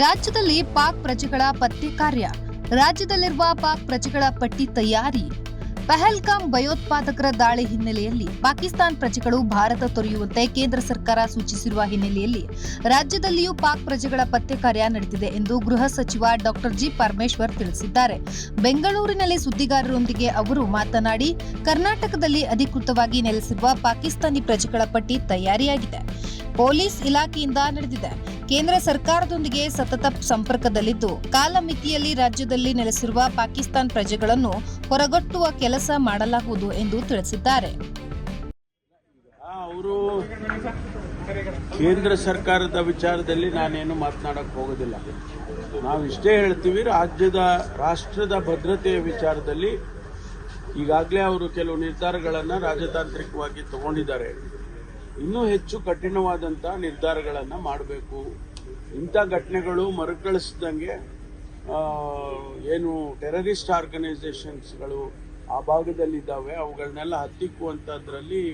ರಾಜ್ಯದಲ್ಲಿ ಪಾಕ್ ಪ್ರಜೆಗಳ ಪತ್ತೆ ಕಾರ್ಯ. ರಾಜ್ಯದಲ್ಲಿರುವ ಪಾಕ್ ಪ್ರಜೆಗಳ ಪಟ್ಟಿ ತಯಾರಿ. ಪಹಲ್ಗಾಮ್ ಭಯೋತ್ಪಾದಕರ ದಾಳಿ ಹಿನ್ನೆಲೆಯಲ್ಲಿ ಪಾಕಿಸ್ತಾನ್ ಪ್ರಜೆಗಳು ಭಾರತ ತೊರೆಯುವಂತೆ ಕೇಂದ್ರ ಸರ್ಕಾರ ಸೂಚಿಸಿರುವ ಹಿನ್ನೆಲೆಯಲ್ಲಿ ರಾಜ್ಯದಲ್ಲಿಯೂ ಪಾಕ್ ಪ್ರಜೆಗಳ ಪತ್ತೆ ಕಾರ್ಯ ನಡೆದಿದೆ ಎಂದು ಗೃಹ ಸಚಿವ ಡಾಕ್ಟರ್ ಜಿ ಪರಮೇಶ್ವರ್ ತಿಳಿಸಿದ್ದಾರೆ. ಬೆಂಗಳೂರಿನಲ್ಲಿ ಸುದ್ದಿಗಾರರೊಂದಿಗೆ ಅವರು ಮಾತನಾಡಿ, ಕರ್ನಾಟಕದಲ್ಲಿ ಅಧಿಕೃತವಾಗಿ ನೆಲೆಸಿರುವ ಪಾಕಿಸ್ತಾನಿ ಪ್ರಜೆಗಳ ಪಟ್ಟಿ ತಯಾರಿಯಾಗಿದೆ. ಪೊಲೀಸ್ ಇಲಾಖೆಯಿಂದ ನಡೆದಿದೆ. ಕೇಂದ್ರ ಸರ್ಕಾರದೊಂದಿಗೆ ಸತತ ಸಂಪರ್ಕದಲ್ಲಿದ್ದು, ಕಾಲಮಿತಿಯಲ್ಲಿ ರಾಜ್ಯದಲ್ಲಿ ನೆಲೆಸಿರುವ ಪಾಕಿಸ್ತಾನ್ ಪ್ರಜೆಗಳನ್ನು ಹೊರಗಟ್ಟುವ ಕೆಲಸ ಮಾಡಲಾಗುವುದು ಎಂದು ತಿಳಿಸಿದ್ದಾರೆ. ಅವರು ಕೇಂದ್ರ ಸರ್ಕಾರದ ವಿಚಾರದಲ್ಲಿ ನಾನೇನು ಮಾತನಾಡಕ್ಕೆ ಹೋಗೋದಿಲ್ಲ. ನಾವು ಇಷ್ಟೇ ಹೇಳ್ತೀವಿ, ರಾಜ್ಯದ, ರಾಷ್ಟ್ರದ ಭದ್ರತೆಯ ವಿಚಾರದಲ್ಲಿ ಈಗಾಗಲೇ ಅವರು ಕೆಲವು ನಿರ್ಧಾರಗಳನ್ನು ರಾಜತಾಂತ್ರಿಕವಾಗಿ ತಗೊಂಡಿದ್ದಾರೆ. ಇನ್ನೂ ಹೆಚ್ಚು ಕಠಿಣವಾದಂಥ ನಿರ್ಧಾರಗಳನ್ನು ಮಾಡಬೇಕು. ಇಂಥ ಘಟನೆಗಳು ಮರುಕಳಿಸ್ದಂಗೆ ಏನು ಟೆರರಿಸ್ಟ್ ಆರ್ಗನೈಸೇಷನ್ಸ್ಗಳು ಆ ಭಾಗದಲ್ಲಿದ್ದಾವೆ ಅವುಗಳನ್ನೆಲ್ಲ ಹತ್ತಿಕ್ಕುವಂಥದ್ರಲ್ಲಿ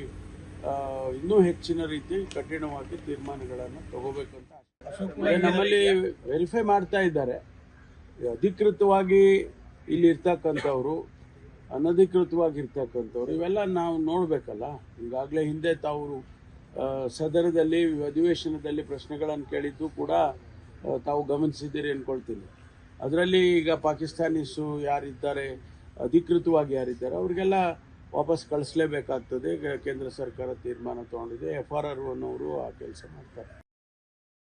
ಇನ್ನೂ ಹೆಚ್ಚಿನ ರೀತಿ ಕಠಿಣವಾಗಿ ತೀರ್ಮಾನಗಳನ್ನು ತಗೋಬೇಕಂತ. ನಮ್ಮಲ್ಲಿ ವೆರಿಫೈ ಮಾಡ್ತಾ ಇದ್ದಾರೆ. ಅಧಿಕೃತವಾಗಿ ಇಲ್ಲಿ ಇರ್ತಕ್ಕಂಥವ್ರು ಅನಧಿಕೃತವಾಗಿ ಇರ್ತಕ್ಕಂಥವ್ರು ಇವೆಲ್ಲ ನಾವು ನೋಡಬೇಕಲ್ಲ. ಈಗಾಗಲೇ ಹಿಂದೆ ತಾವು ಸದನದಲ್ಲಿ, ಅಧಿವೇಶನದಲ್ಲಿ ಪ್ರಶ್ನೆಗಳನ್ನು ಕೇಳಿದ್ದು ಕೂಡ ತಾವು ಗಮನಿಸಿದ್ದೀರಿ ಅಂದ್ಕೊಳ್ತೀನಿ ಅದರಲ್ಲಿ ಈಗ ಪಾಕಿಸ್ತಾನೀಸು ಯಾರಿದ್ದಾರೆ, ಅಧಿಕೃತವಾಗಿ ಯಾರಿದ್ದಾರೆ, ಅವರಿಗೆಲ್ಲ ವಾಪಸ್ ಕಳಿಸ್ಲೇಬೇಕಾಗ್ತದೆ. ಕೇಂದ್ರ ಸರ್ಕಾರ ತೀರ್ಮಾನ ತಗೊಂಡಿದೆ. ಎಫ್ ಆರ್ ಆರ್ ಅನ್ನೋರು ಆ ಕೆಲಸ ಮಾಡ್ತಾರೆ.